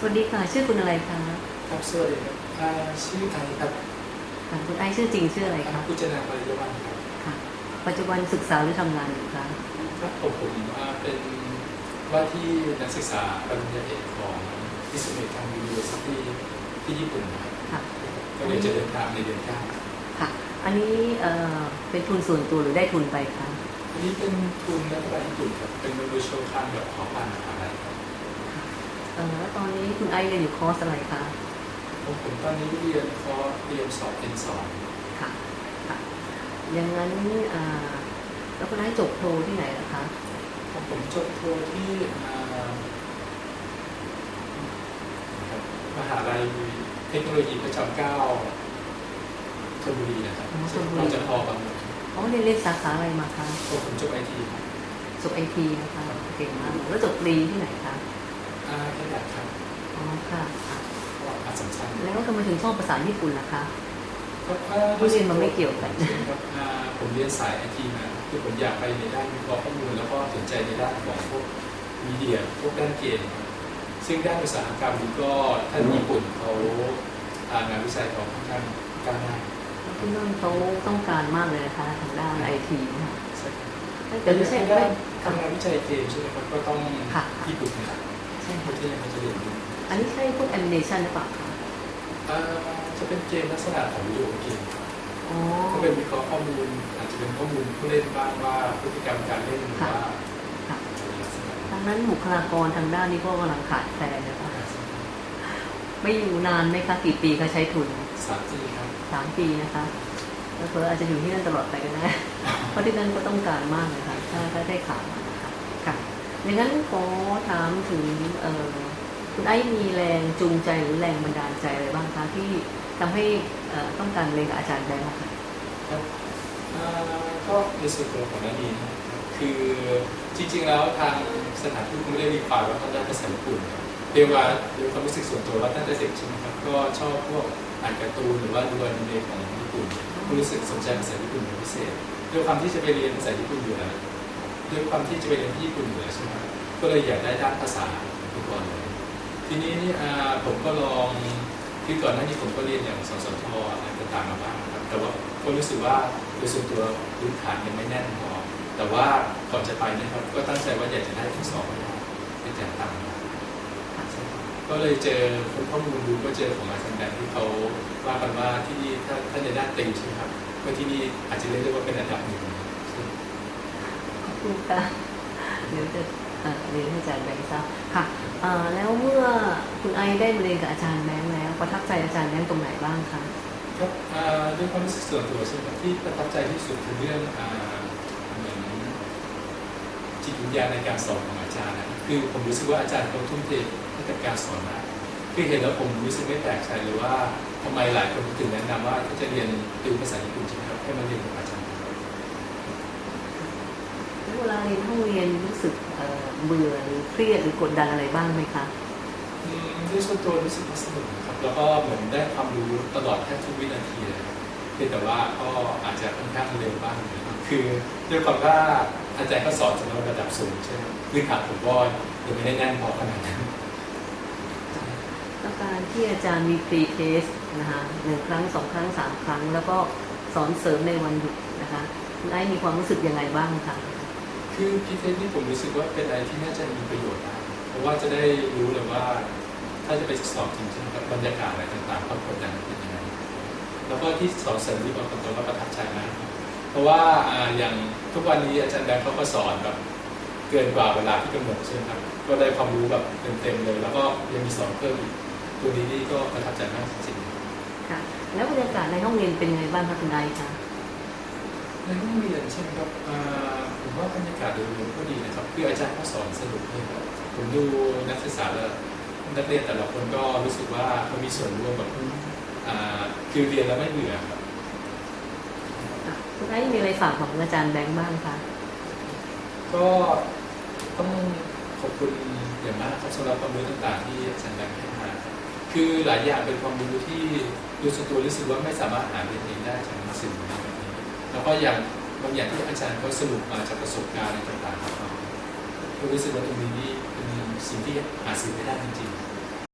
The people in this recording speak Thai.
สวัสดีค่ะ ชื่อคุณอะไรคะครับสวัสดีครับอ่าชื่อไทยครับค่ะคุณไอซ์ชื่อจริงชื่ออะไรครัคะบผู้จัดการบริวารครับค่ะ ปัจจุบันศึกษาหรือทำงานอยู่คะครับผมผมอ่าเป็นว่าที่นักศึกษาปริญญาเอกของวิสุเมทังยูนิเวอร์ซิตี้ที่ญี่ปุ่นนะครับค่ะก็เลยจะเดินทางในเดือนเก้าค่ะ อันนี้เอ่อเป็นทุนส่วนตัวหรือได้ทุนไปคะอันนี้เป็นทุนรัฐบาลญี่ปุ่นครับเป็นบริษัทคันแบบของผ่านมหาลัยครับเอ่อ แล้วตอนนี้คุณไอซ์เรียนอยู่คอร์สอะไรคะผมผมตอนนี้เรียนคอร์สเรียนสอบเป็นสองค่ะค่ะอย่างนั้นอ่าแล้วคุณไอซ์จบโทที่ไหนล่ะคะผมผมจบโทที่อ่าครับมหาลัยเทคโนโลยีพระจอมเกล้าธนบุรีนะครับอ๋อชลบุรีเราจะพอบางหมดอ๋อเรียนเรียนสาขาอะไรมาคะผมจบไอทีครับจบไอทีนะคะเก่งมากแล้วจบปรีที่ไหนคะอ่าแค่แบบครับ อ๋อค่ะค่ะก็อาสัมชัญแล้วก็ทำไมถึงชอบภาษาญี่ปุ่นล่ะคะก็เพราะเรียนมันไม่เกี่ยวกันครับอ่าผมเรียนสายไอทีมาคือผมอยากไปในด้านวิเคราะห์ข้อมูลแล้วก็สนใจในด้านของพวกมีเดียพวกด้านเกมครับซึ่งด้านอุตสาหกรรมนี้ก็ท่านญี่ปุ่นเขาอ่างานวิจัยเขาค่อนข้างก้าวหน้าที่นั่นเขาต้องการมากเลยนะคะทางด้านไอทีนะคะใช่ครับแต่ไม่ใช่ทางไม่ด้านทำงานวิจัยเกมใช่ไหมครับก็ต้องค่ะญี่ปุ่นนะครับใช่ปค่ะระเทศเขาจะเรียนรู้ อันนี้ใช่พวกแอนิเมชันหรือเปล่าคะอ่าจะเป็นเกมลักษณะของวิดีโอเกมอ๋อก็เป็นวิเคราะห์ข้อมูลอาจจะเป็นข้อมูลผู้เล่นบ้างว่าพฤติกรรมการเล่นหรือว่าค่ะอะไรลักษณะทางนั้นบุคลากรทางด้านนี้ก็กำลังขาดแคลนนะคะไม่อยู่นานไหมคะกี่ปีคะใช้ทุนสามจีครับสามปีนะคะแล้วเธออาจจะอยู่ที่นั่นตลอดไปก็ได้เพราะที่นั่นก็ต้องการมากเลยค่ะถ้าถ้าได้ข่าวมานะคะค่ะอย่างนั้นขอถามถึงเอ่อ คุณไอ้มีแรงจูงใจหรือแรงบันดาลใจอะไรบ้างคะที่ทำให้ต้องการเรียนกับอาจารย์แบงค์ค่ะครับก็ในส่วนตัวของนันนีนะครับคือจริงๆแล้วทางสถานทูตไม่ได้รีควายว่าต้องได้ภาษาญี่ปุ่นเรียกว่าด้วยความรู้สึกส่วนตัวว่าตั้งแต่เด็กใช่ไหมครับก็ชอบพวกอ่านการ์ตูนหรือว่าดูอนิเมะของญี่ปุ่นก็รู้สึกสนใจภาษาญี่ปุ่นเป็นพิเศษด้วยความที่จะไปเรียนภาษาญี่ปุ่นอยู่แล้วด้วยความที่จะไปเรียนที่ญี่ปุ่นอยู่แล้วใช่ไหมก็เลยอยากได้ด้านภาษาทุกคนเลย ทีนี้อ่ผมก็ลองคือก่อนหน้านี้ผมก็เรียนอย่างสสทอะไรต่างๆมาบ้างครับแต่ว่าก็รู้สึกว่าโดยส่วนตัวพื้นฐานยังไม่แน่นพอแต่ว่าก่อนจะไปนะครับก็ตั้งใจว่าอยากจะได้ที่สอบให้ได้เป็นแต่ต่างก็เลยเจอคนข้อมูลดูก็เจอของอาจารย์แบงค์ที่เขาว่ากันว่าที่นี่ถ้าถ้าในด้านติวใช่ไหมครับก็ที่นี่อาจจะเรียกได้ว่าเป็นอันดับหนึ่งขอบคุณค่ะเดี๋ยวจะ เออเรียนให้อาจารย์แบงค์ทราบค่ะเออแล้วเมื่อคุณไอได้เรียนกับอาจารย์แบงค์แล้วประทับใจอาจารย์แบงค์ตรงไหนบ้างคะครับอ่าด้วยความรู้สึกส่วนตัวใช่ไหมที่ประทับใจที่สุดคือเรื่องเหมือนจิตวิญญาณในการสอนของอาจารย์นะคือผมรู้สึกว่าอาจารย์เขาทุ่มเทให้กับการสอนมากคือเห็นแล้วผมรู้สึกไม่แปลกใจเลยว่าทำไมหลายคนถึงแนะนำว่าถ้าจะเรียนติวภาษาญี่ปุ่นใช่ไหมครับให้มาเรียนกับอาจารย์ เวลาเรียนห้องเรียนรู้สึกเอ่อเบื่อหรือเครียดหรือกดดันอะไรบ้างไหมคะอืมด้วยส่วนตัวรู้สึกว่าสนุกนะครับแล้วก็เหมือนได้ความรู้ตลอดแทบทุกวินาทีเลยครับเพียงแต่ว่าก็อาจจะค่อนข้างเร็วบ้างนะครับคือด้วยความว่าอาจารย์ก็สอนสำหรับระดับสูงใช่ไหมพื้นฐานผมก็ยังไม่ได้แน่นพอขนาดนั้นแล้วการที่อาจารย์มีพรีเทสนะคะหนึ่งครั้งสองครั้งสามครั้ง แล้วก็สอนเสริมในวันหยุดนะคะคุณไอซ์มีความรู้สึกยังไงบ้างคะ คือพีเทสนี่ผมรู้สึกว่าเป็นอะไรที่น่าจะมีประโยชน์นะเพราะว่าจะได้รู้เลยว่า ถ้าจะไปสอบจริงใช่ไหมครับบรรยากาศอะไรต่างๆความกดดันเป็นยังไงแล้วก็ที่สอนเสริมที่บอกตรงๆว่าประทับใจมากครับเพราะว่าอ่าอย่างทุกวันนี้อาจารย์แบงค์เขาก็สอนแบบเกินกว่าเวลาที่กำหนดใช่ไหมครับก็ได้ความรู้แบบเต็มๆเลย แล้วก็ยังมีสอนเพิ่มอีกตัวนี้นี่ก็ประทับใจมากจริงๆค่ะแล้วบรรยากาศในห้องเรียนเป็นยังไงบ้างคะคุณไอซ์คะในห้องเรียนใช่ไหมครับอ่าผม ว่าบรรยากาศโดยรวมก็ดีนะครับคืออาจารย์ก็สอนสนุกเลยครับผมดูนักศึกษาแล้วนักเรียนแต่ละคนก็รู้สึกว่าเขามีส่วนร่วมแบบอ่าคือเรียนแล้วไม่เบื่อครับค่ะคุณไอซ์มีอะไรฝากบอกอาจารย์แบงค์บ้างคะก็ต้องขอบคุณอย่างมากครับสำหรับความรู้ต่างๆ ที่อาจารย์แบงค์ให้มาครับคือหลายอย่างเป็นความรู้ที่โดยส่วนตัวรู้สึกว่าไม่สามารถหาเรียนเองได้จากหนังสือแบบนี้แล้วก็อย่าง บางอย่างที่อาจารย์เขาสรุปมาจากประสบการณ์อะไรต่างๆเราก็รู้สึกว่าตรงนี้นี่เป็นสิ่งที่หาซื้อไม่ได้จริงๆ